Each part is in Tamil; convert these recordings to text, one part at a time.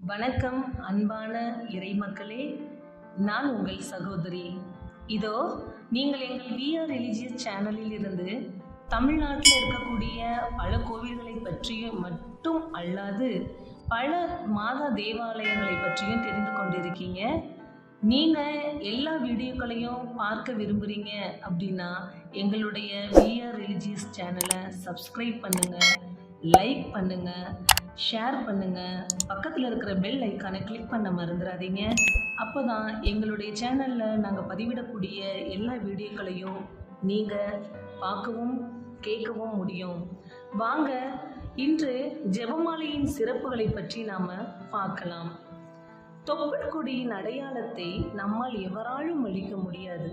வணக்கம் அன்பான இறைமக்களே. நான் உங்கள் சகோதரி. இதோ நீங்கள் எங்கள் விஆர் ரிலிஜியஸ் சேனலில் இருந்து தமிழ்நாட்டில் இருக்கக்கூடிய பல கோவில்களை பற்றியும் மட்டும் அல்லாது பல மாதா தேவாலயங்களை பற்றியும் தெரிந்து கொண்டிருக்கீங்க. நீங்கள் எல்லா வீடியோக்களையும் பார்க்க விரும்புகிறீங்க அப்படின்னா எங்களுடைய விஆர் ரிலிஜியஸ் சேனலை சப்ஸ்கிரைப் பண்ணுங்கள் லைக் பண்ணுங்கள் ஷேர் பண்ணுங்கள் பக்கத்தில் இருக்கிற பெல் ஐக்கானை கிளிக் பண்ண மறந்துடாதீங்க அப்போ தான் எங்களுடைய சேனலில் நாங்கள் பதிவிடக்கூடிய எல்லா வீடியோக்களையும் நீங்கள் பார்க்கவும் கேட்கவும் முடியும். வாங்க இன்று ஜெபமாலையின் சிறப்புகளை பற்றி நாம் பார்க்கலாம். தொப்புள் கொடியின் அடையாளத்தை நம்மால் எவராலும் அழிக்க முடியாது.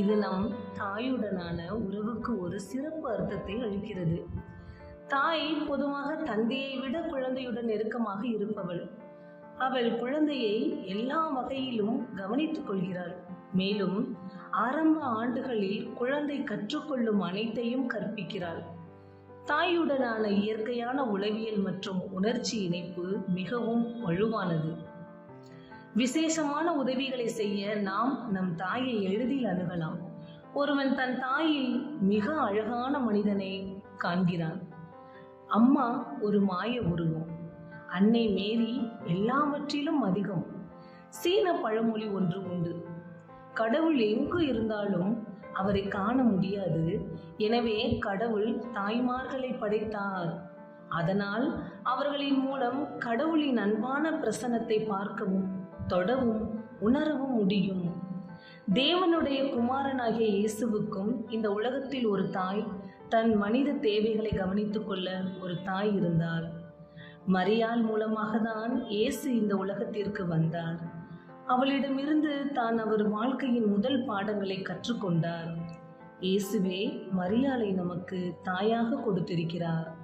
இது நம் தாயுடனான உறவுக்கு ஒரு சிறப்பு அர்த்தத்தை அளிக்கிறது. தாய் பொதுவாக தந்தையை விட குழந்தையுடன் நெருக்கமாக இருப்பவள். அவள் குழந்தையை எல்லா வகையிலும் கவனித்துக் கொள்கிறாள். மேலும் ஆரம்ப ஆண்டுகளில் குழந்தை கற்றுக்கொள்ளும் அனைத்தையும் கற்பிக்கிறாள். தாயுடனான இயற்கையான உளவியல் மற்றும் உணர்ச்சி இணைப்பு மிகவும் வலுவானது. விசேஷமான உதவிகளை செய்ய நாம் நம் தாயை எளிதில் அணுகலாம். ஒருவன் தன் தாயில் மிக அழகான மனிதனை காண்கிறான். அம்மா ஒரு மாய உருவம். அன்னை மேரி எல்லாவற்றிலும் அதிகம். சீன பழமொழி ஒன்று உண்டு. கடவுள் எங்கு இருந்தாலும் அவரை காண முடியாது. எனவே கடவுள் தாய்மார்களை படைத்தார். அதனால் அவர்களின் மூலம் கடவுளின் அன்பான பிரசன்னத்தை பார்க்கவும் தொடவும் உணரவும் முடியும். தேவனுடைய குமாரனாகிய இயேசுவுக்கும் இந்த உலகத்தில் ஒரு தாய் தன் மனித தேவைகளை கவனித்துக் கொள்ள ஒரு தாய் இருந்தார் மரியாள் மூலமாக தான் இயேசு இந்த உலகத்திற்கு வந்தார். அவளிடமிருந்து தான் அவர் வாழ்க்கையின் முதல் பாடங்களை கற்றுக்கொண்டார். இயேசுவே மரியாளை நமக்கு தாயாக கொடுத்திருக்கிறார்.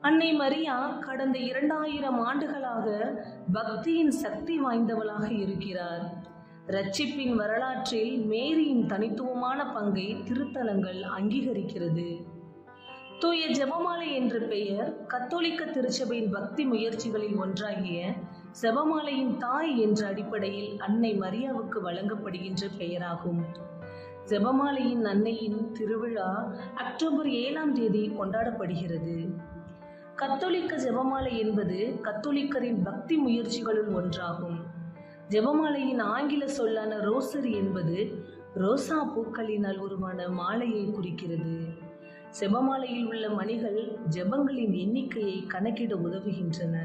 அன்னை மரியா கடந்த இரண்டாயிரம் ஆண்டுகளாக பக்தியின் சக்தி வாய்ந்தவளாக இருக்கிறார். ரட்சிப்பின் வரலாற்றில் மேரியின் தனித்துவமான பங்கை திருத்தலங்கள் அங்கீகரிக்கிறது. தூய ஜெபமாலை என்ற பெயர் கத்தோலிக்க திருச்சபையின் பக்தி முயற்சிகளில் ஒன்றாகிய ஜெபமாலையின் தாய் என்ற அடிப்படையில் அன்னை மரியாவுக்கு வழங்கப்படுகின்ற பெயராகும். ஜெபமாலையின் அன்னையின் திருவிழா அக்டோபர் ஏழாம் தேதி கொண்டாடப்படுகிறது. கத்தோலிக்க ஜெபமாலை என்பது கத்தோலிக்கரின் பக்தி முயற்சிகளுள் ஒன்றாகும். ஜெபமாலையின் ஆங்கில சொல்லான ரோசரி என்பது ரோசா பூக்களினால் உருவான மாலையை குறிக்கிறது. செபமாலையில் உள்ள மணிகள் ஜெபங்களின் எண்ணிக்கையை கணக்கிட உதவுகின்றன.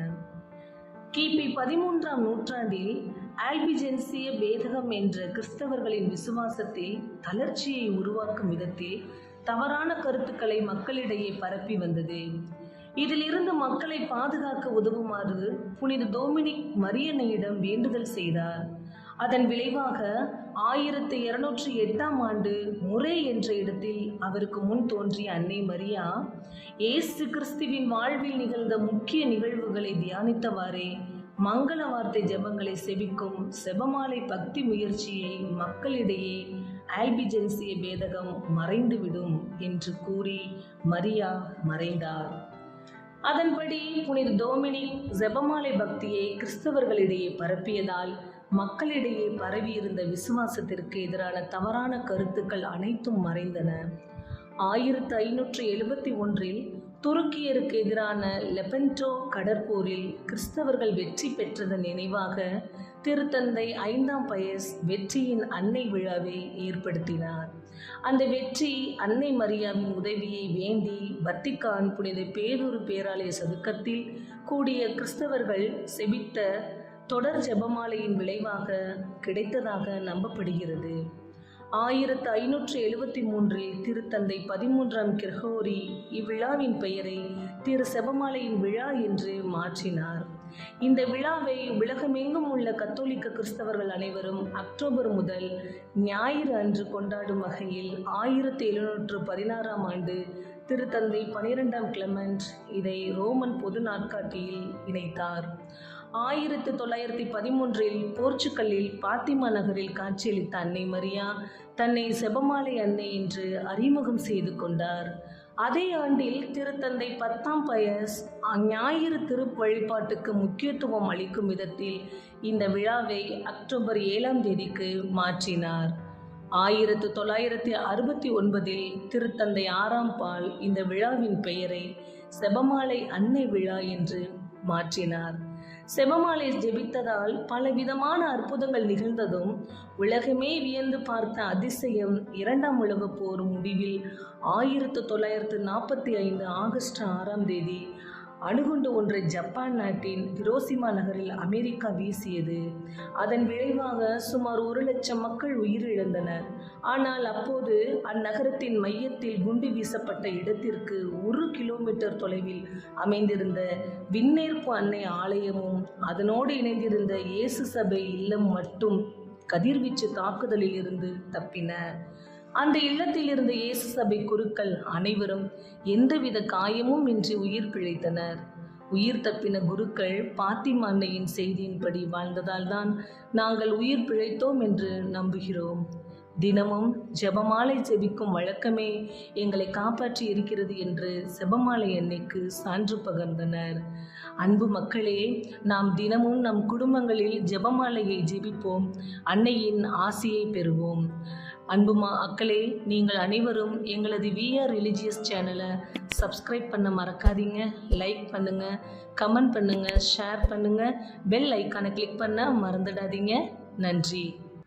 கிபி பதிமூன்றாம் நூற்றாண்டில் ஆல்பிஜென்சிய பேதகம் என்ற கிறிஸ்தவர்களின் விசுவாசத்தில் தளர்ச்சியை உருவாக்கும் விதத்தில் தவறான கருத்துக்களை மக்களிடையே பரப்பி வந்தது. இதிலிருந்து மக்களை பாதுகாக்க உதவுமாறு புனித டோமினிக் மரியன்னையிடம் வேண்டுதல் செய்தார். அதன் விளைவாக ஆயிரத்தி இருநூற்றி எட்டாம் ஆண்டு முரே என்ற இடத்தில் அவருக்கு முன் தோன்றிய அன்னை மரியா ஏசு கிறிஸ்துவின் வாழ்வில் நிகழ்ந்த முக்கிய நிகழ்வுகளை தியானித்தவாறே மங்கள வார்த்தை ஜெபங்களை செவிக்கும் செபமாலை பக்தி முயற்சியை மக்களிடையே ஆல்பிஜென்சிய பேதகம் மறைந்துவிடும் என்று கூறி மரியா மறைந்தார். அதன்படி புனித டோமினிக் ஜெபமாலை பக்தியை கிறிஸ்தவர்களிடையே பரப்பியதால் மக்களிடையே பரவியிருந்த விசுவாசத்திற்கு எதிரான தவறான கருத்துக்கள் அனைத்தும் மறைந்தன. ஆயிரத்து ஐநூற்று எழுபத்தி ஒன்றில் துருக்கியருக்கு எதிரான லெபன்டோ கடற்போரில் கிறிஸ்தவர்கள் வெற்றி பெற்றதன் நினைவாக திருத்தந்தை ஐந்தாம் பயஸ் வெற்றியின் அன்னை விழாவை ஏற்படுத்தினார். அந்த வெற்றி அன்னை மரியாவின் உதவியை வேண்டி வத்திக்கான் புனித பேரூர் பேராலய சதுக்கத்தில் கூடிய கிறிஸ்தவர்கள் செபித்த தொடர் ஜெபமாலையின் விளைவாக கிடைத்ததாக நம்பப்படுகிறது. ஆயிரத்து ஐநூற்று எழுபத்தி மூன்றில் திருத்தந்தை பதிமூன்றாம் கிரகோரி இவ்விழாவின் பெயரை திரு செபமாலையின் விழா என்று மாற்றினார். இந்த விழாவை உலகமெங்கும் உள்ள கத்தோலிக்க கிறிஸ்தவர்கள் அனைவரும் அக்டோபர் முதல் ஞாயிறு அன்று கொண்டாடும் வகையில் ஆயிரத்தி எழுநூற்று பதினாறாம் ஆண்டு திருத்தந்தை பனிரெண்டாம் கிளமெண்ட் இதை ரோமன் பொது நாட்காட்டியில் இணைத்தார். ஆயிரத்து தொள்ளாயிரத்தி பதிமூன்றில் போர்ச்சுக்கல்லில் பாத்திமா நகரில் காட்சியளித்த அன்னை மரியா தன்னை செபமாலை அன்னை என்று அறிமுகம் செய்து கொண்டார். அதே ஆண்டில் திருத்தந்தை பத்தாம் பயஸ் ஞாயிறு திருப்பு வழிபாட்டுக்கு முக்கியத்துவம் அளிக்கும் விதத்தில் இந்த விழாவை அக்டோபர் ஏழாம் தேதிக்கு மாற்றினார். ஆயிரத்து தொள்ளாயிரத்தி அறுபத்தி ஒன்பதில் திருத்தந்தை ஆறாம் பால் இந்த விழாவின் பெயரை செபமாலை அன்னை விழா என்று மாற்றினார். செபமாலை ஜெபித்ததால் பலவிதமான அற்புதங்கள் நிகழ்ந்ததும் உலகமே வியந்து பார்த்த அதிசயம் இரண்டாம் உலகப் போர் முடிவில் ஆயிரத்து தொள்ளாயிரத்து நாற்பத்தி ஐந்து ஆகஸ்ட் ஆறாம் தேதி அணுகுண்டு ஒன்றை ஜப்பான் நாட்டின் ஹிரோசிமா நகரில் அமெரிக்கா வீசியது. அதன் விளைவாக சுமார் ஒரு லட்சம் மக்கள் உயிரிழந்தனர். ஆனால் அப்போது அந்நகரத்தின் மையத்தில் குண்டு வீசப்பட்ட இடத்திற்கு ஒரு கிலோமீட்டர் தொலைவில் அமைந்திருந்த விண்ணேற்பு அன்னை ஆலயமும் அதனோடு இணைந்திருந்த இயேசு சபை இல்லம் மட்டும் கதிர்வீச்சு தாக்குதலில் இருந்து தப்பின. அந்த இல்லத்தில் இருந்த இயேசு சபை குருக்கள் அனைவரும் எந்தவித காயமும் இன்றி உயிர் பிழைத்தனர். உயிர் தப்பின குருக்கள் பாத்திமா அன்னையின் செய்தியின்படி வாழ்ந்ததால் தான் நாங்கள் உயிர் பிழைத்தோம் என்று நம்புகிறோம். தினமும் ஜெபமாலை ஜெபிக்கும் வழக்கமே எங்களை காப்பாற்றி இருக்கிறது என்று செபமாலை அன்னைக்கு சான்று பகர்ந்தனர். அன்பு மக்களே நாம் தினமும் நம் குடும்பங்களில் ஜெபமாலையை ஜெபிப்போம். அன்னையின் ஆசியை பெறுவோம். அன்புமா அக்களே நீங்கள் அனைவரும் எங்களது விஆர் ரிலிஜியஸ் சேனலை சப்ஸ்கிரைப் பண்ண மறக்காதீங்க லைக் பண்ணுங்கள் கமெண்ட் பண்ணுங்கள் ஷேர் பண்ணுங்கள் பெல் ஐக்கானை கிளிக் பண்ண மறந்துடாதீங்க. நன்றி.